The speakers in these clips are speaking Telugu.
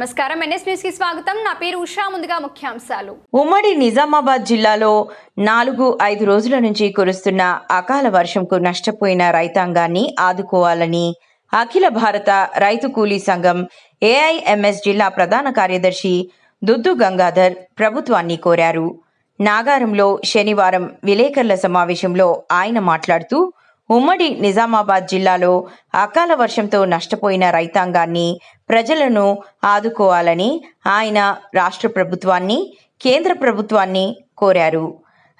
నమస్కారం. ఎన్ఎస్ న్యూస్కి స్వాగతం. నా పేరు ఉషా. ముందుగా ముఖ్యాంశాలు. ఉమ్మడి నిజామాబాద్ జిల్లాలో నాలుగు ఐదు రోజుల నుంచి కురుస్తున్న అకాల వర్షంకు నష్టపోయిన రైతాంగాన్ని ఆదుకోవాలని అఖిల భారత రైతు కూలీ సంఘం ఏఐఎంఎస్ జిల్లా ప్రధాన కార్యదర్శి దుద్దు గంగాధర్ ప్రభుత్వాన్ని కోరారు. నాగారంలో శనివారం విలేకరుల సమావేశంలో ఆయన మాట్లాడుతూ ఉమ్మడి నిజామాబాద్ జిల్లాలో అకాల వర్షంతో నష్టపోయిన రైతాంగాన్ని ప్రజలను ఆదుకోవాలని ఆయన రాష్ట్ర ప్రభుత్వాన్ని కేంద్ర ప్రభుత్వాన్ని కోరారు.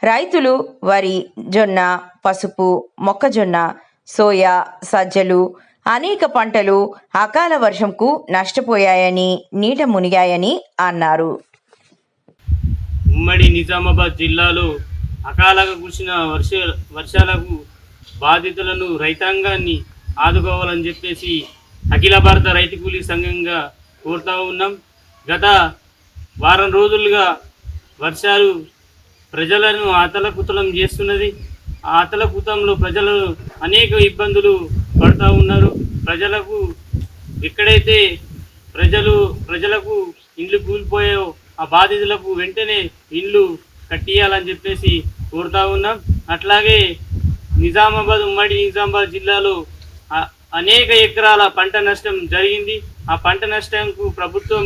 రైతులు వరి జొన్న పసుపు మొక్కజొన్న సోయా సజ్జలు అనేక పంటలు అకాల వర్షంకు నష్టపోయాయని నీట మునిగాయని అన్నారు. ఉమ్మడి నిజామాబాద్ జిల్లాలో అకాలంగా కురిసిన వర్ష వర్షాలకు బాధితులను రైతాంగాన్ని ఆదుకోవాలని చెప్పేసి అఖిల భారత రైతు కూలీ సంఘంగా కోరుతూ ఉన్నాం. గత వారం రోజులుగా వర్షాలు ప్రజలను అతలకుతలం చేస్తున్నది. ఆ అతలకుతంలో ప్రజలు అనేక ఇబ్బందులు పడుతూ ఉన్నారు. ప్రజలకు ఎక్కడైతే ప్రజలు ప్రజలకు ఇండ్లు కూలిపోయాయో ఆ బాధితులకు వెంటనే ఇండ్లు కట్టియాలని చెప్పేసి కోరుతా ఉన్నాం. అట్లాగే నిజామాబాద్ ఉమ్మడి నిజామాబాద్ జిల్లాలో అనేక ఎకరాల పంట నష్టం జరిగింది. ఆ పంట నష్టంకు ప్రభుత్వం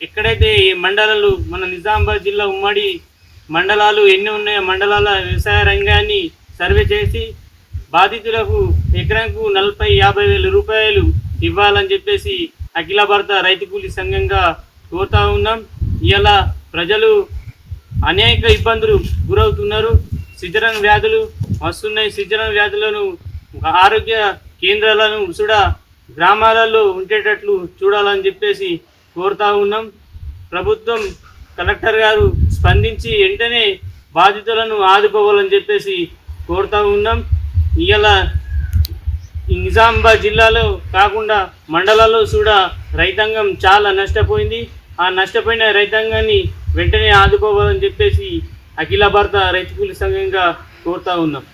ఎక్కడైతే ఈ మండలాలు మన నిజామాబాద్ జిల్లా ఉమ్మడి మండలాలు ఎన్ని ఉన్నాయో మండలాల వ్యవసాయ రంగాన్ని సర్వే చేసి బాధితులకు ఎకరాకు నలభై యాభై వేల రూపాయలు ఇవ్వాలని చెప్పేసి అఖిల భారత రైతు కూలీ సంఘంగా కోరుతా ఉన్నాం. ఇలా ప్రజలు అనేక ఇబ్బందులు గురవుతున్నారు. సిజరన్ వ్యాధులు వస్తున్నాయి సిజరన్ వ్యాధులను ఆరోగ్య కేంద్రాలను కూడా గ్రామాలలో ఉండేటట్లు చూడాలని చెప్పేసి కోరుతా ఉన్నాం. ప్రభుత్వం కలెక్టర్ గారు స్పందించి వెంటనే బాధితులను ఆదుకోవాలని చెప్పేసి కోరుతా ఉన్నాం. ఇలా ఈ నిజామాబాద్ జిల్లాలో కాకుండా మండలాల్లో కూడా రైతాంగం చాలా నష్టపోయింది. ఆ నష్టపోయిన రైతాంగాన్ని వెంటనే ఆదుకోవాలని చెప్పేసి అఖిల భారత రైతు కూలీ సంఘంగా కోరుతా ఉన్నాం